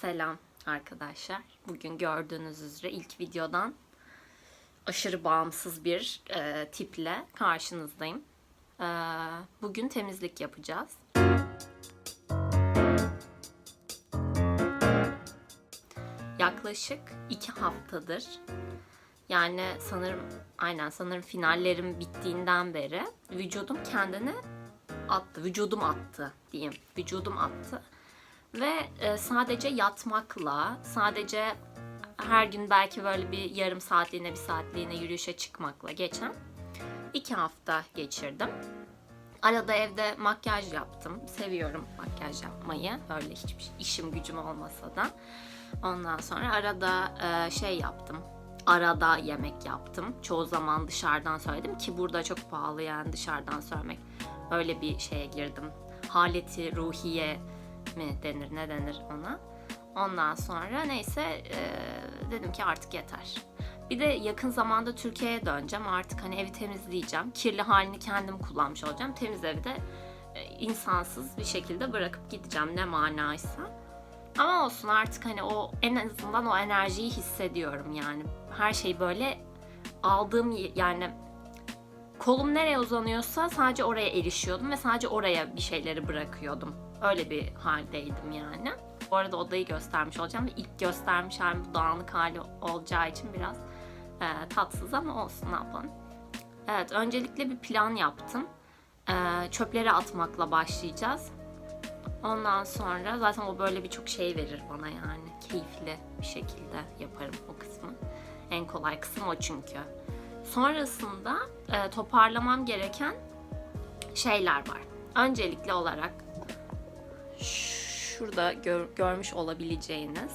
Selam arkadaşlar. Bugün gördüğünüz üzere ilk videodan aşırı bağımsız bir e, tiple karşınızdayım. E, bugün temizlik yapacağız. Yaklaşık iki haftadır yani sanırım aynen sanırım finallerim bittiğinden beri vücudum kendini attı. Vücudum attı diyeyim. Vücudum attı. Ve e, sadece yatmakla, sadece her gün belki böyle bir yarım saatliğine, bir saatliğine yürüyüşe çıkmakla geçen iki hafta geçirdim. Arada evde makyaj yaptım. Seviyorum makyaj yapmayı. Öyle hiçbir işim gücüm olmasa da. Ondan sonra arada e, şey yaptım. Arada yemek yaptım. Çoğu zaman dışarıdan söyledim ki burada çok pahalı yani dışarıdan söylemek. Öyle bir şeye girdim. Haleti ruhiye mi denir ne denir ona. Ondan sonra neyse e, dedim ki artık yeter. Bir de yakın zamanda Türkiye'ye döneceğim. Artık hani evi temizleyeceğim. Kirli halini kendim kullanmış olacağım. Temiz evi de e, insansız bir şekilde bırakıp gideceğim ne manaysa. Ama olsun artık hani o en azından o enerjiyi hissediyorum yani. Her şey böyle aldığım yani kolum nereye uzanıyorsa sadece oraya erişiyordum ve sadece oraya bir şeyleri bırakıyordum. Öyle bir haldeydim yani. Bu arada odayı göstermiş olacağım ve ilk göstermiş halim bu dağınık hali olacağı için biraz e, tatsız ama olsun ne yapalım. Evet öncelikle bir plan yaptım. E, çöpleri atmakla başlayacağız. Ondan sonra zaten o böyle birçok şey verir bana yani. Keyifli bir şekilde yaparım o kısmı. En kolay kısım o çünkü. Sonrasında e, toparlamam gereken şeyler var. Öncelikli olarak şurada gör- görmüş olabileceğiniz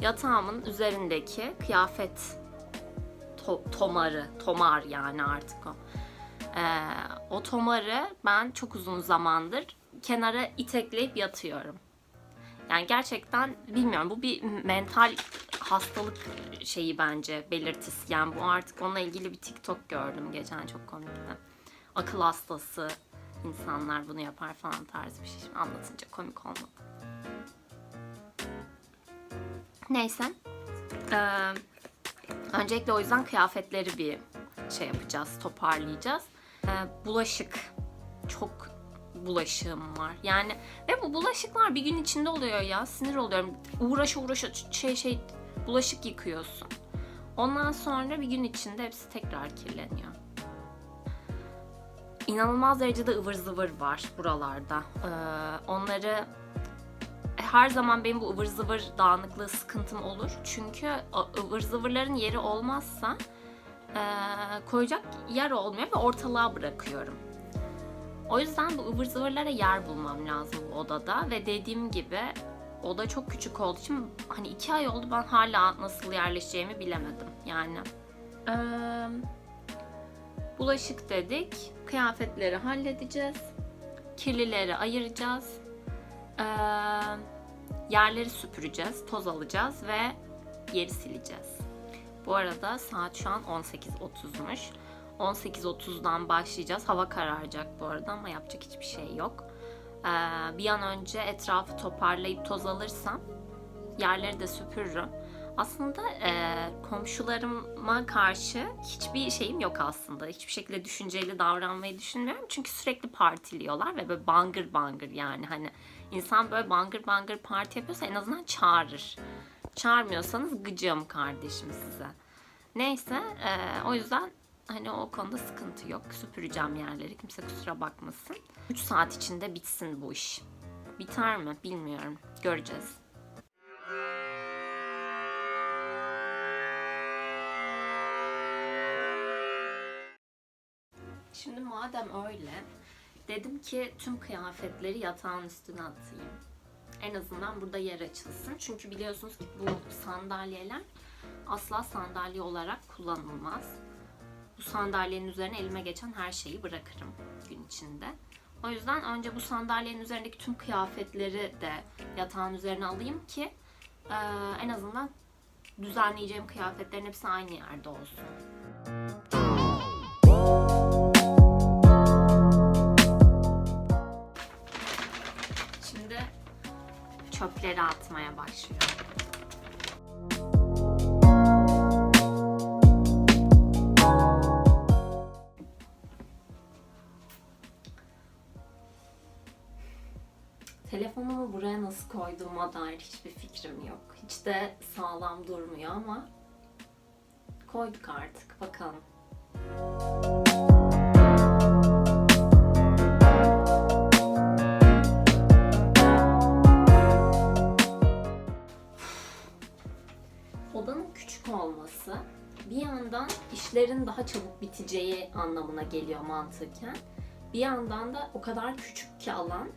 yatağımın üzerindeki kıyafet to- tomarı, tomar yani artık o. Ee, o tomarı ben çok uzun zamandır kenara itekleyip yatıyorum. Yani gerçekten bilmiyorum bu bir mental hastalık şeyi bence belirtisi. Yani bu artık onunla ilgili bir TikTok gördüm geçen çok komikti. Akıl hastası insanlar bunu yapar falan tarzı bir şey. Şimdi anlatınca komik olmadı. Neyse. Ee, öncelikle o yüzden kıyafetleri bir şey yapacağız, toparlayacağız. Ee, bulaşık. Çok bulaşığım var. Yani ve bu bulaşıklar bir gün içinde oluyor ya. Sinir oluyorum. Uğraşa uğraşa şey şey bulaşık yıkıyorsun. Ondan sonra bir gün içinde hepsi tekrar kirleniyor. İnanılmaz derecede ıvır zıvır var buralarda. Ee, onları her zaman benim bu ıvır zıvır dağınıklığı sıkıntım olur. Çünkü ıvır zıvırların yeri olmazsa e, koyacak yer olmuyor ve ortalığa bırakıyorum. O yüzden bu ıvır zıvırlara yer bulmam lazım bu odada ve dediğim gibi oda çok küçük olduğu için hani iki ay oldu ben hala nasıl yerleşeceğimi bilemedim yani. Ee, bulaşık dedik, kıyafetleri halledeceğiz, kirlileri ayıracağız, ee, yerleri süpüreceğiz, toz alacağız ve yeri sileceğiz. Bu arada saat şu an 18.30'muş. 18.30'dan başlayacağız. Hava kararacak bu arada ama yapacak hiçbir şey yok. Ee, bir an önce etrafı toparlayıp toz alırsam yerleri de süpürürüm. Aslında e, komşularıma karşı hiçbir şeyim yok aslında. Hiçbir şekilde düşünceli davranmayı düşünmüyorum. Çünkü sürekli partiliyorlar ve böyle bangır bangır yani hani insan böyle bangır bangır parti yapıyorsa en azından çağırır. Çağırmıyorsanız gıcığım kardeşim size. Neyse e, o yüzden hani o konuda sıkıntı yok. Süpüreceğim yerleri. Kimse kusura bakmasın. 3 saat içinde bitsin bu iş. Biter mi? Bilmiyorum. Göreceğiz. Şimdi madem öyle, dedim ki tüm kıyafetleri yatağın üstüne atayım. En azından burada yer açılsın. Çünkü biliyorsunuz ki bu sandalyeler asla sandalye olarak kullanılmaz. Bu sandalyenin üzerine elime geçen her şeyi bırakırım gün içinde. O yüzden önce bu sandalyenin üzerindeki tüm kıyafetleri de yatağın üzerine alayım ki e, en azından düzenleyeceğim kıyafetlerin hepsi aynı yerde olsun. Çöpleri atmaya başlıyorum. Telefonumu buraya nasıl koyduğuma dair hiçbir fikrim yok. Hiç de sağlam durmuyor ama koyduk artık bakalım. İşlerin daha çabuk biteceği anlamına geliyor mantıken. Bir yandan da o kadar küçük ki alan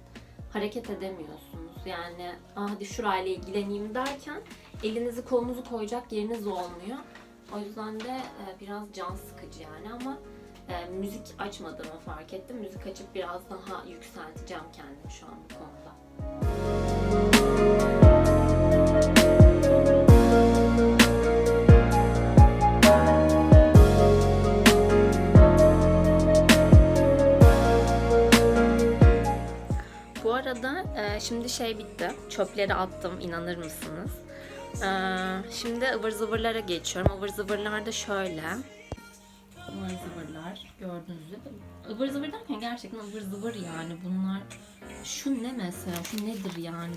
hareket edemiyorsunuz. Yani "Aa, hadi şurayla ilgileneyim derken elinizi kolunuzu koyacak yeriniz olmuyor. O yüzden de e, biraz can sıkıcı yani ama e, müzik açmadığımı fark ettim. Müzik açıp biraz daha yükselteceğim kendimi şu an bu konuda. Şimdi şey bitti. Çöpleri attım inanır mısınız? E, şimdi ıvır zıvırlara geçiyorum. Ivır zıvırlar da şöyle. Ivır zıvırlar gördüğünüz gibi. Ivır zıvır derken gerçekten ıvır zıvır yani bunlar. Şu ne mesela? Şu nedir yani?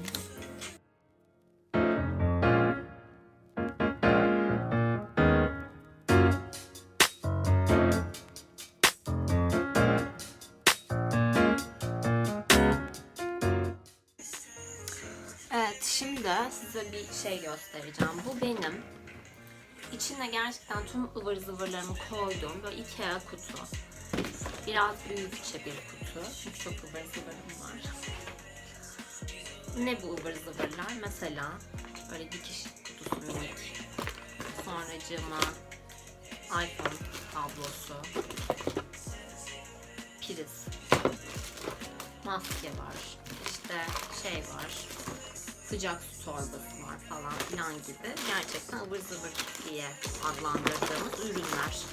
Evet, şimdi size bir şey göstereceğim. Bu benim. İçine gerçekten tüm ıvır zıvırlarımı koyduğum böyle Ikea kutu. Biraz büyükçe bir kutu. Çünkü çok ıvır zıvırım var. Ne bu ıvır zıvırlar? Mesela böyle dikiş kutusu minik. Sonracığıma iPhone tablosu. Priz. Maske var. İşte şey var sıcak su torbası var falan filan gibi gerçekten ıvır zıvır diye adlandırdığımız ürünler.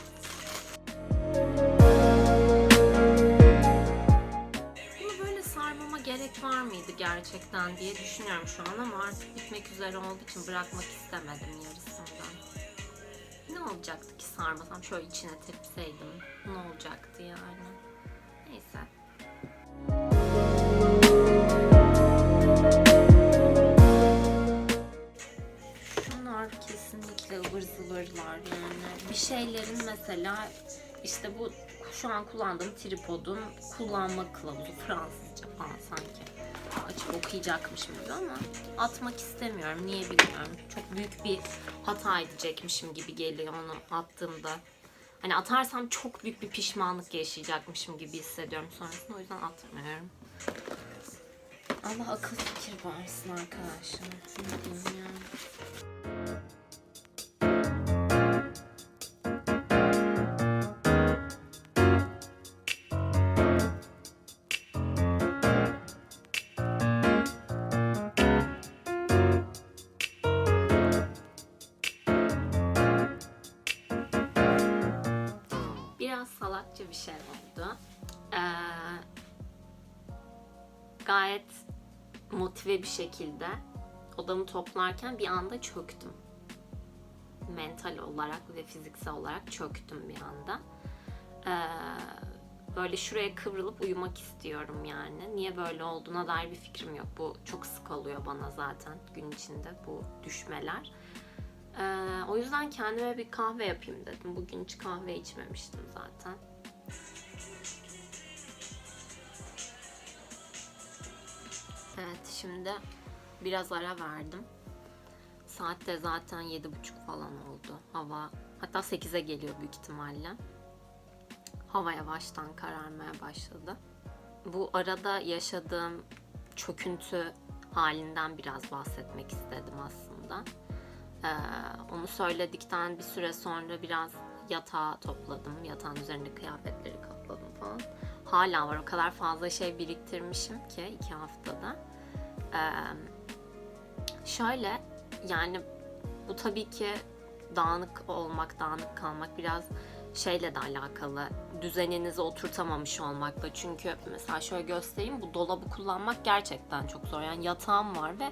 Bunu böyle sarmama gerek var mıydı gerçekten diye düşünüyorum şu an ama artık bitmek üzere olduğu için bırakmak istemedim yarısından. Ne olacaktı ki sarmasam şöyle içine tepseydim ne olacaktı yani. Neyse. Kesinlikle ıvır zıvırlar yani. Bir şeylerin mesela işte bu şu an kullandığım tripodun kullanma kılavuzu Fransızca falan sanki. Açıp okuyacakmışım gibi ama atmak istemiyorum. Niye bilmiyorum. Çok büyük bir hata edecekmişim gibi geliyor onu attığımda. Hani atarsam çok büyük bir pişmanlık yaşayacakmışım gibi hissediyorum sonrasında. O yüzden atmıyorum. Allah akıl fikir versin arkadaşlar. Ne diyeyim ya. Bir şey oldu. Ee, gayet motive bir şekilde odamı toplarken bir anda çöktüm. Mental olarak ve fiziksel olarak çöktüm bir anda. Ee, böyle şuraya kıvrılıp uyumak istiyorum yani. Niye böyle olduğuna dair bir fikrim yok. Bu çok sık oluyor bana zaten gün içinde bu düşmeler. Ee, o yüzden kendime bir kahve yapayım dedim. Bugün hiç kahve içmemiştim zaten. Şimdi biraz ara verdim. Saat de zaten yedi buçuk falan oldu. Hava hatta 8'e geliyor büyük ihtimalle. Hava yavaştan kararmaya başladı. Bu arada yaşadığım çöküntü halinden biraz bahsetmek istedim aslında. Ee, onu söyledikten bir süre sonra biraz yatağı topladım. Yatağın üzerinde kıyafetleri kapladım falan. Hala var. O kadar fazla şey biriktirmişim ki iki haftada. Şöyle yani bu tabii ki dağınık olmak, dağınık kalmak biraz şeyle de alakalı. Düzeninizi oturtamamış olmakla. Çünkü mesela şöyle göstereyim. Bu dolabı kullanmak gerçekten çok zor. Yani yatağım var ve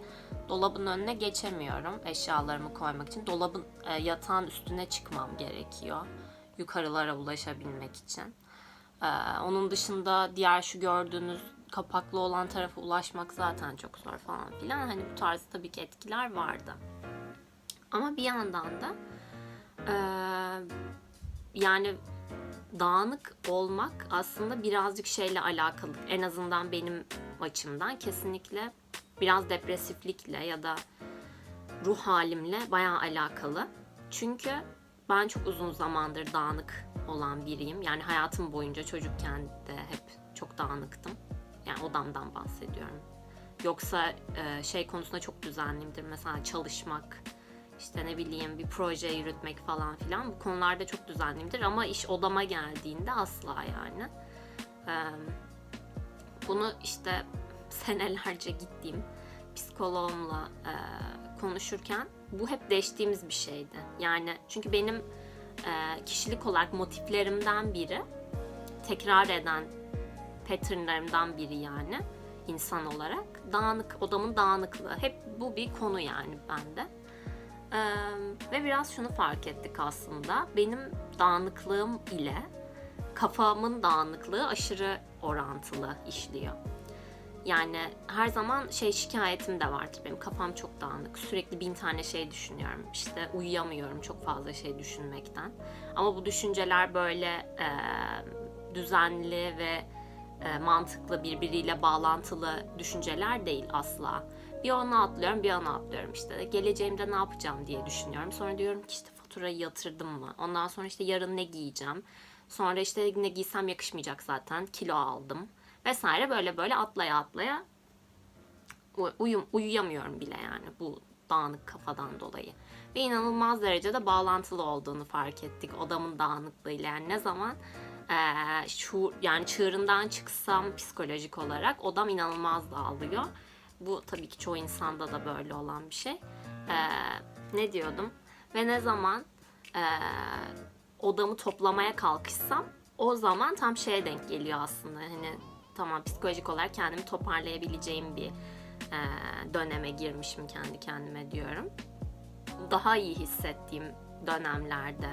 dolabın önüne geçemiyorum eşyalarımı koymak için. Dolabın e, yatağın üstüne çıkmam gerekiyor yukarılara ulaşabilmek için. Ee, onun dışında diğer şu gördüğünüz kapaklı olan tarafa ulaşmak zaten çok zor falan filan. Hani bu tarz tabii ki etkiler vardı. Ama bir yandan da e, yani dağınık olmak aslında birazcık şeyle alakalı. En azından benim açımdan kesinlikle biraz depresiflikle ya da ruh halimle bayağı alakalı. Çünkü ben çok uzun zamandır dağınık olan biriyim. Yani hayatım boyunca çocukken de hep çok dağınıktım. Yani odamdan bahsediyorum. Yoksa e, şey konusunda çok düzenliyimdir. Mesela çalışmak, işte ne bileyim bir proje yürütmek falan filan. Bu konularda çok düzenliyimdir ama iş odama geldiğinde asla yani. E, bunu işte senelerce gittiğim psikoloğumla e, konuşurken bu hep değiştiğimiz bir şeydi. Yani çünkü benim e, kişilik olarak motiflerimden biri tekrar eden patternlarımdan biri yani insan olarak dağınık odamın dağınıklığı hep bu bir konu yani bende ee, ve biraz şunu fark ettik aslında benim dağınıklığım ile kafamın dağınıklığı aşırı orantılı işliyor. Yani her zaman şey şikayetim de vardır benim kafam çok dağınık. Sürekli bin tane şey düşünüyorum. İşte uyuyamıyorum çok fazla şey düşünmekten. Ama bu düşünceler böyle e, düzenli ve e, mantıklı birbiriyle bağlantılı düşünceler değil asla. Bir ona atlıyorum bir ona atlıyorum işte geleceğimde ne yapacağım diye düşünüyorum. Sonra diyorum ki işte faturayı yatırdım mı? Ondan sonra işte yarın ne giyeceğim? Sonra işte ne giysem yakışmayacak zaten kilo aldım vesaire böyle böyle atlaya atlaya uyum, uyuyamıyorum bile yani bu dağınık kafadan dolayı. Ve inanılmaz derecede bağlantılı olduğunu fark ettik odamın dağınıklığıyla. Yani ne zaman e, şu yani çığırından çıksam psikolojik olarak odam inanılmaz dağılıyor. Bu tabii ki çoğu insanda da böyle olan bir şey. E, ne diyordum? Ve ne zaman e, odamı toplamaya kalkışsam o zaman tam şeye denk geliyor aslında. Hani tamam psikolojik olarak kendimi toparlayabileceğim bir e, döneme girmişim kendi kendime diyorum. Daha iyi hissettiğim dönemlerde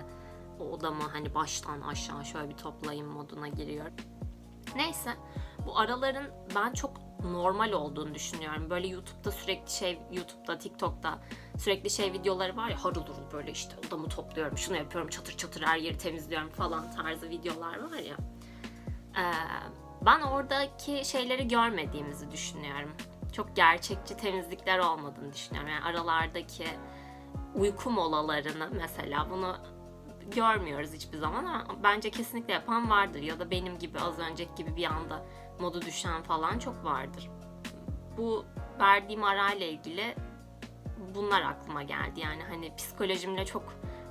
o odamı hani baştan aşağı şöyle bir toplayayım moduna giriyorum. Neyse bu araların ben çok normal olduğunu düşünüyorum. Böyle YouTube'da sürekli şey, YouTube'da, TikTok'ta sürekli şey videoları var ya harıl durul böyle işte odamı topluyorum, şunu yapıyorum, çatır çatır her yeri temizliyorum falan tarzı videolar var ya. Ee, ben oradaki şeyleri görmediğimizi düşünüyorum. Çok gerçekçi temizlikler olmadığını düşünüyorum. Yani aralardaki uyku molalarını mesela bunu görmüyoruz hiçbir zaman ama bence kesinlikle yapan vardır ya da benim gibi az önceki gibi bir anda modu düşen falan çok vardır. Bu verdiğim arayla ilgili bunlar aklıma geldi. Yani hani psikolojimle çok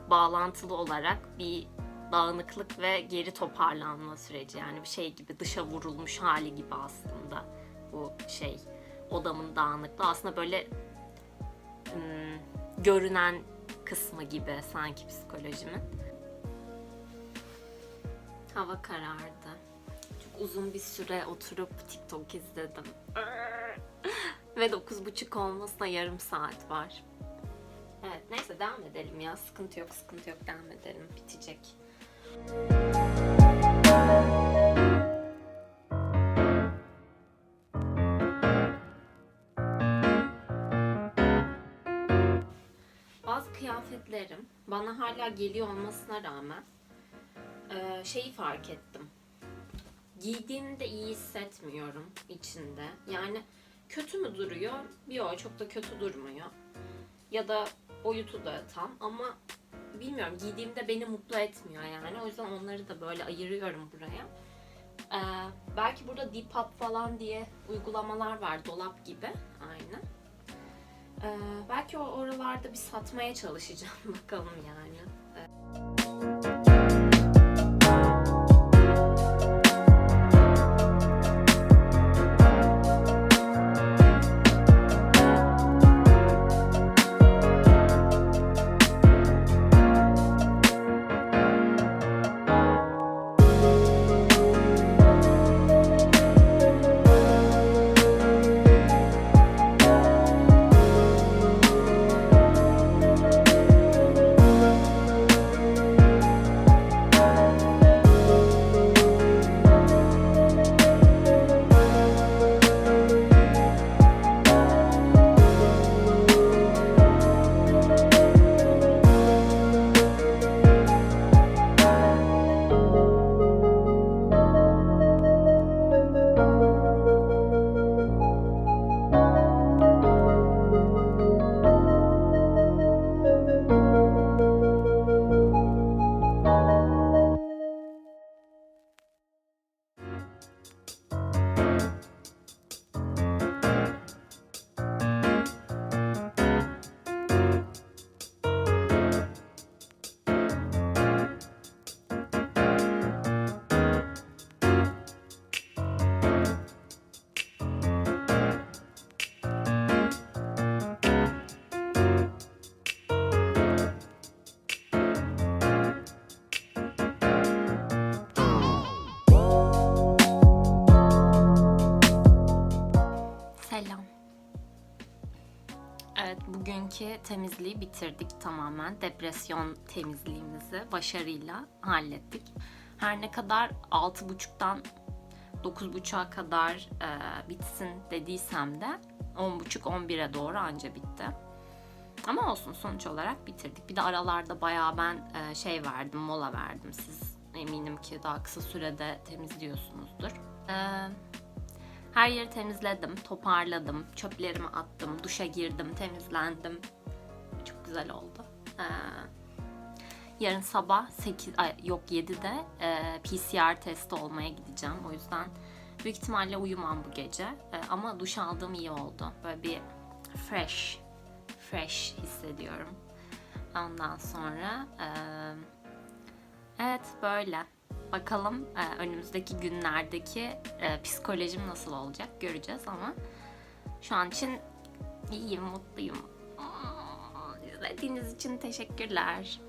bağlantılı olarak bir dağınıklık ve geri toparlanma süreci yani bir şey gibi dışa vurulmuş hali gibi aslında bu şey odamın dağınıklığı aslında böyle ım, görünen kısmı gibi sanki psikolojimin. Hava karardı. Çok uzun bir süre oturup TikTok izledim. Ve 9.30 olmasına yarım saat var. Evet neyse devam edelim ya. Sıkıntı yok sıkıntı yok devam edelim. Bitecek. Bazı kıyafetlerim bana hala geliyor olmasına rağmen e, şeyi fark ettim. Giydiğimde iyi hissetmiyorum içinde. Yani kötü mü duruyor? Yok çok da kötü durmuyor. Ya da boyutu da tam ama bilmiyorum giydiğimde beni mutlu etmiyor yani. O yüzden onları da böyle ayırıyorum buraya. Ee, belki burada Depop falan diye uygulamalar var. Dolap gibi. Aynı. Ee, belki o oralarda bir satmaya çalışacağım. Bakalım yani. Bugünkü temizliği bitirdik tamamen. Depresyon temizliğimizi başarıyla hallettik. Her ne kadar 6.30'dan 9.30'a kadar e, bitsin dediysem de 10.30-11'e doğru anca bitti. Ama olsun sonuç olarak bitirdik. Bir de aralarda bayağı ben e, şey verdim, mola verdim. Siz eminim ki daha kısa sürede temizliyorsunuzdur. E, her yeri temizledim, toparladım, çöplerimi attım, duşa girdim, temizlendim. Çok güzel oldu. Ee, yarın sabah 8, ay, yok 7'de e, PCR testi olmaya gideceğim. O yüzden büyük ihtimalle uyumam bu gece. E, ama duş aldığım iyi oldu. Böyle bir fresh, fresh hissediyorum. Ondan sonra e, evet böyle. Bakalım e, önümüzdeki günlerdeki e, psikolojim nasıl olacak göreceğiz ama şu an için iyiyim, mutluyum. Aa, İzlediğiniz için teşekkürler.